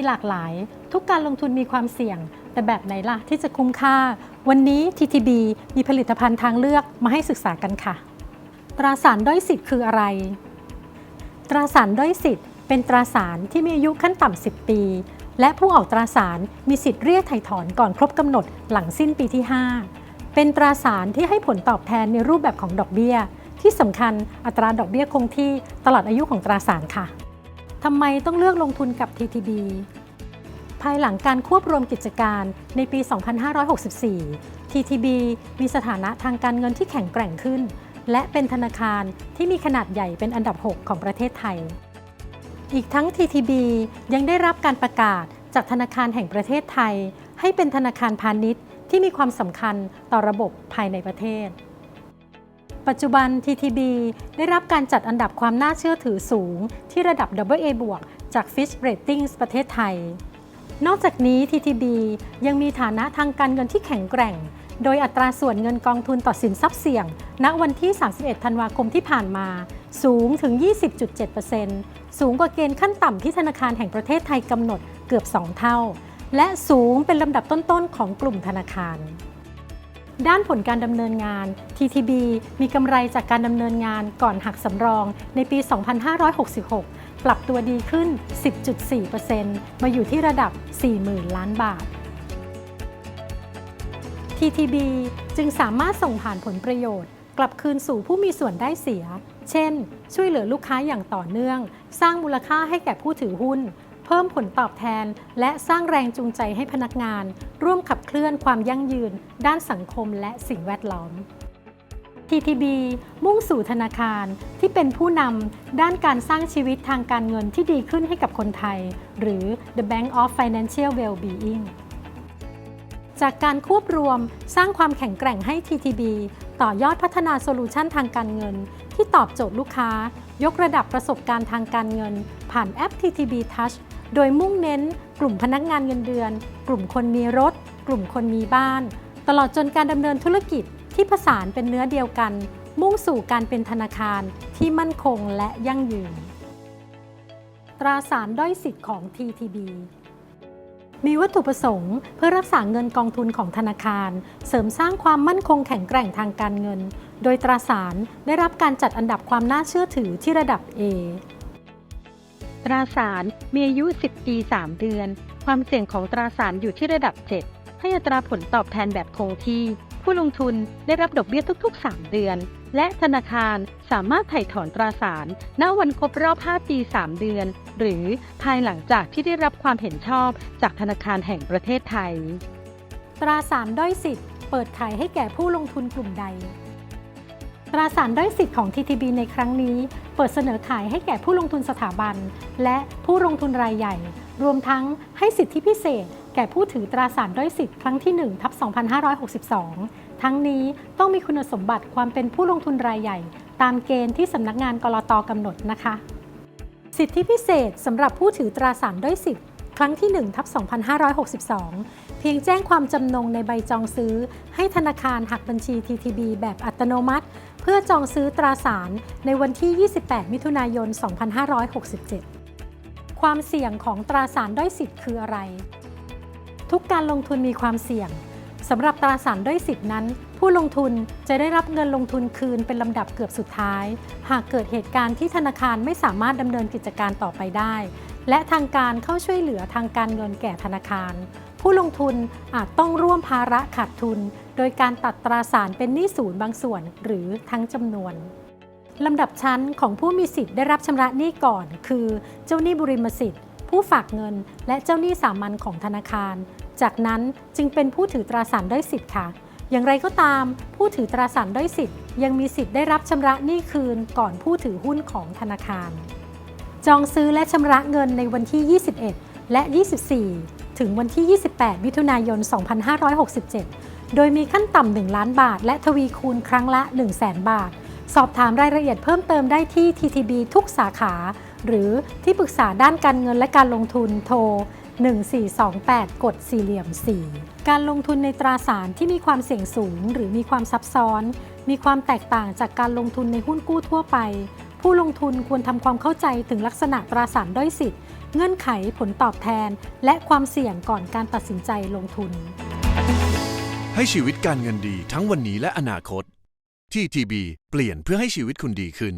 มีหลากหลาย ทุกการลงทุนมีความเสี่ยง แต่แบบไหนล่ะที่จะคุ้มค่า วันนี้ TTB มีผลิตภัณฑ์ทางเลือกมาให้ศึกษากันค่ะ ตราสารด้อยสิทธิ์คืออะไร ตราสารด้อยสิทธิ์เป็นตราสารที่มีอายุขั้นต่ำ 10 ปี และผู้ออกตราสารมีสิทธิ์เรียกไถ่ถอนก่อนครบกำหนดหลังสิ้นปีที่ 5 เป็นตราสารที่ให้ผลตอบแทนในรูปแบบของดอกเบี้ย ที่สำคัญอัตราดอกเบี้ยคงที่ตลอดอายุของตราสารค่ะ ทำไมต้องเลือกลงทุนกับ TTB ภายหลังการควบรวมกิจการในปี 2564 TTB มีสถานะทางการเงินที่แข็งแกร่งขึ้น และเป็นธนาคารที่มีขนาดใหญ่เป็นอันดับ 6 ของประเทศไทย อีกทั้ง TTB ยังได้รับการประกาศจากธนาคารแห่งประเทศไทย ให้เป็นธนาคารพาณิชย์ที่มีความสำคัญต่อระบบภายในประเทศ ปัจจุบัน TTB ได้รับการจัดอันดับความน่าเชื่อถือสูง ที่ระดับ AA บวกจาก Fitch Ratings ประเทศไทย นอกจากนี้ TTB ยังมีฐานะทางการเงินที่แข็งแกร่ง โดยอัตราส่วนเงินกองทุนต่อสินทรัพย์เสี่ยง ณ วันที่ 31 ธันวาคมที่ผ่านมา สูงถึง 20.7%สูงกว่าเกณฑ์ขั้นต่ำที่ธนาคารแห่งประเทศไทยกำหนดเกือบ 2 เท่า และสูงเป็นลำดับต้นๆของกลุ่มธนาคาร ด้านผลการดำเนินงาน TTB มีกำไรจากการดำเนินงานก่อนหักสำรองในปี 2566 ปรับตัวดีขึ้น 10.4%มาอยู่ที่ระดับ 40,000 ล้านบาท TTB จึงสามารถส่งผ่านผลประโยชน์ กลับคืนสู่ผู้มีส่วนได้เสีย เช่น ช่วยเหลือลูกค้าอย่างต่อเนื่อง สร้างมูลค่าให้แก่ผู้ถือหุ้น พิ่มผลตอบแทน และสร้างแรงจูงใจให้พนักงาน ร่วมขับเคลื่อนความยั่งยืน ด้านสังคมและสิ่งแวดล้อม TTB มุ่งสู่ธนาคารที่เป็นผู้นำด้านการสร้างชีวิตทางการเงินที่ดีขึ้นให้กับคนไทย หรือ The Bank of Financial Well-being จากการควบรวมสร้างความแข็งแกร่งให้ TTB ต่อยอดพัฒนาโซลูชันทางการเงิน ที่ตอบโจทย์ลูกค้า ยกระดับประสบการณ์ทางการเงิน ผ่านแอป TTB Touch โดยมุ่งเน้นกลุ่มพนักงานเงินเดือน กลุ่มคนมีรถ กลุ่มคนมีบ้าน ตลอดจนการดำเนินธุรกิจที่ผสานเป็นเนื้อเดียวกัน มุ่งสู่การเป็นธนาคารที่มั่นคงและยั่งยืน ตราสารด้อยสิทธิ์ของ TTB มีวัตถุประสงค์เพื่อรักษาเงินกองทุนของธนาคาร เสริมสร้างความมั่นคงแข็งแกร่งทางการเงิน โดยตราสารได้รับการจัดอันดับความน่าเชื่อถือที่ระดับ A ตราสารมีอายุ 10 ปี 3 เดือน ความเสี่ยงของตราสารอยู่ที่ระดับ 7 ให้อัตราผลตอบแทนแบบคงที่ ผู้ลงทุนได้รับดอกเบี้ยทุก ๆ 3 เดือน และธนาคารสามารถไถ่ถอนตราสาร ณ วันครบรอบ 5 ปี 3 เดือน หรือภายหลังจากที่ได้รับความเห็นชอบจากธนาคารแห่งประเทศไทย ตราสารด้อยสิทธิ์ เปิดขายให้แก่ผู้ลงทุนกลุ่มใด ตราสารด้อยสิทธิ์ของ TTB ในครั้งนี้ เปิดเสนอขายให้แก่ผู้ลงทุนสถาบัน และผู้ลงทุนรายใหญ่ รวมทั้งให้สิทธิพิเศษ แก่ผู้ถือตราสารด้อยสิทธิ์ครั้งที่1ทับ2562 ทั้งนี้ต้องมีคุณสมบัติความเป็นผู้ลงทุนรายใหญ่ ตามเกณฑ์ที่สำนักงานกรตกำหนดนะคะ สิทธิพิเศษสำหรับผู้ถือตราสารด้อยสิทธิ์ครั้งที่1ทับ2562 เพียงแจ้งความจำนงในใบจองซื้อ ให้ธนาคารหักบัญชี TTB แบบอัตโนมัติ เพื่อจองซื้อตราสารในวันที่ 28 มิถุนายน 2567 ความเสี่ยงของตราสารด้อยสิทธิ์คืออะไร ทุกการลงทุนมีความเสี่ยงสำหรับตราสารด้อยสิทธิ์นั้น ผู้ลงทุนจะได้รับเงินลงทุนคืนเป็นลำดับเกือบสุดท้าย หากเกิดเหตุการณ์ที่ธนาคารไม่สามารถดำเนินกิจการต่อไปได้ และทางการเข้าช่วยเหลือทางการเงินแก่ธนาคาร ผู้ลงทุนอาจต้องร่วมภาระขาดทุน โดยการตัดตราสารเป็นหนี้ศูนย์บางส่วนหรือทั้งจำนวนลำดับชั้นของผู้มีสิทธิ์ได้รับชำระหนี้ก่อน คือเจ้าหนี้บุริมสิทธิ์ ผู้ฝากเงิน และเจ้าหนี้สามัญของธนาคาร จากนั้นจึงเป็นผู้ถือตราสารด้อยสิทธิ์ค่ะ อย่างไรก็ตาม ผู้ถือตราสารด้อยสิทธิ์ยังมีสิทธิ์ได้รับชำระหนี้คืนก่อนผู้ถือหุ้นของธนาคาร จองซื้อและชำระเงินในวันที่ 21 และ 24 ถึงวันที่ 28 มิถุนายน 2567 โดยมีขั้นต่ำ 1 ล้านบาท และทวีคูณครั้งละ 1 0 0 0 0แบาท สอบถามรายละเอียดเพิ่มเติมได้ที่ TTB ทุกสาขา หรือที่ปรึกษาด้านการเงินและการลงทุนโทร 1428 กดสี่เหลี่ยม 4 การลงทุนในตราสารที่มีความเสี่ยงสูง หรือมีความซับซ้อน มีความแตกต่างจากการลงทุนในหุ้นกู้ทั่วไป ผู้ลงทุนควรทำความเข้าใจถึงลักษณะตราสารด้อยสิทธิ์ เงื่อนไขผลตอบแทน และความเสี่ยงก่อนการตัดสินใจลงทุน ให้ชีวิตการเงินดีทั้งวันนี้และอนาคต ที่ทีบีเปลี่ยนเพื่อให้ชีวิตคุณดีขึ้น